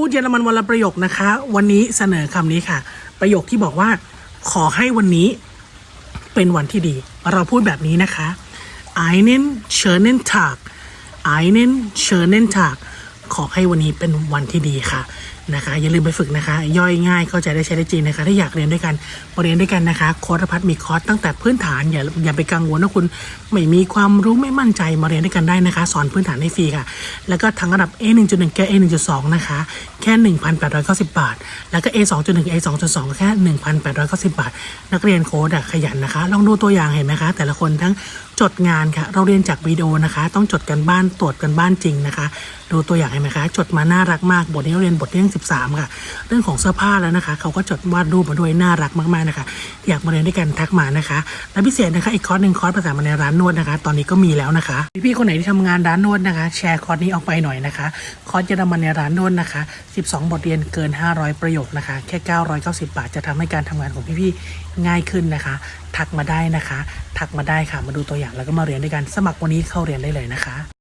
พูดเยอรมันวันละประโยคนะคะ วันนี้เสนอคำนี้ค่ะ ประโยคที่บอกว่า ขอให้วันนี้เป็นวันที่ดี เราพูดแบบนี้นะคะ einen schönen Tag einen schönen Tag ขอให้วันนี้เป็นวันที่ดีค่ะนะคะ อย่าลืมไปฝึกนะคะ ย่อยง่ายเข้าใจได้ใช้ได้จริงนะคะ ถ้าอยากเรียนด้วยกันมาเรียนด้วยกันนะคะคอร์สพัฒมีคอร์สตั้งแต่พื้นฐานอย่าอย่าไปกังวลว่าคุณไม่มีความรู้ไม่มั่นใจมาเรียนด้วยกันได้นะคะ สอนพื้นฐานให้ฟรีค่ะ แล้วก็ทั้งระดับ A 1.1แค่ A 1.2นะคะ ค่ 1,890 บาท แล้วก็ A 2.1 A 2.2 แค่ 1,890 บาท นักเรียนโค้ดอะขยันนะคะ ลองดูตัวอย่างเห็นไหมคะ แต่ละคนทั้งจดงานค่ะ เราเรียนจากวิดีโอนะคะ ต้องจดกันบ้านตรวจกันบ้านจริงนะคะ ดูตัวอย่างเห็นไหมคะ จดมาน่ารักมาก บทนี้เราเรียนบทที่13 ค่ะ เรื่องของเสื้อผ้าแล้วนะคะ เขาก็จดวาดรูปมาด้วยน่ารักมากๆนะคะ อยากมาเรียนด้วยกันทักมานะคะ และพิเศษนะคะ อีกคอร์สหนึ่งคอร์สภาษามาในร้านนวดนะคะ ตอนนี้ก็มีแล้วนะคะ พี่ๆคนไหนที่ทำงานร้านนวดนะคะ แชร์คอร์สนี้ออกไปหน่อยนะคะ คอร์สเยอรมันในร้านนวดนะคะ12 บทเรียนเกิน 500 ประโยคนะคะ แค่ 990 บาทจะทำให้การทำงานของพี่ๆง่ายขึ้นนะคะ ทักมาได้นะคะ ทักมาได้ค่ะ มาดูตัวอย่างแล้วก็มาเรียนด้วยกัน สมัครวันนี้เข้าเรียนได้เลยนะคะ